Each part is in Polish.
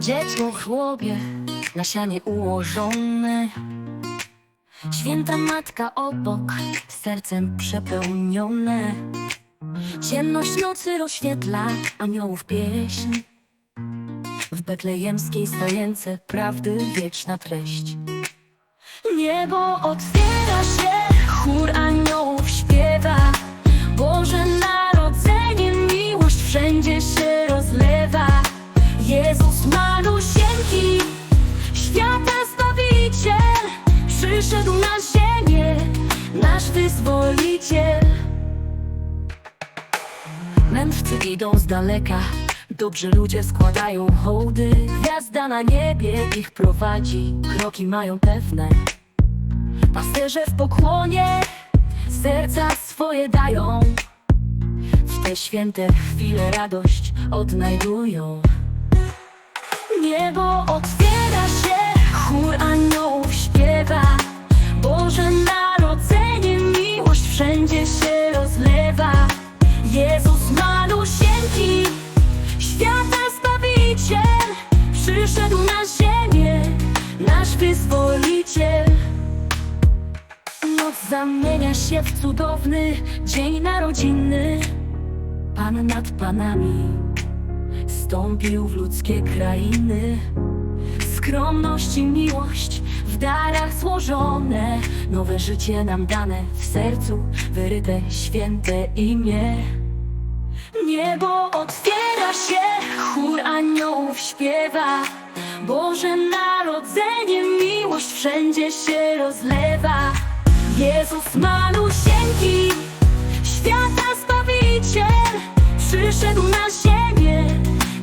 Dziecko w chłopie, na sianie ułożone. Święta matka obok, sercem przepełnione. Ciemność nocy rozświetla aniołów pieśń. W betlejemskiej stajence prawdy wieczna treść. Niebo otwiera się, chór aniołów śpiewa. Boże Narodzenie, miłość wszędzie się Przyszedł na ziemię, nasz Wyzwoliciel. Mędrcy idą z daleka, dobrzy ludzie składają hołdy. Gwiazda na niebie ich prowadzi, kroki mają pewne. Pasterze w pokłonie serca swoje dają. W te święte chwile radość odnajdują. Niebo otwiera zamienia się w cudowny dzień narodzinny. Pan nad panami Stąpił w ludzkie krainy. Skromność i miłość w darach złożone. Nowe życie nam dane w sercu Wyryte święte imię. Niebo otwiera się, chór aniołów śpiewa. Boże Narodzenie, miłość wszędzie się rozlewa Jezus malusieńki, świata Zbawiciel Przyszedł na ziemię,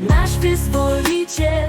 nasz Wyzwoliciel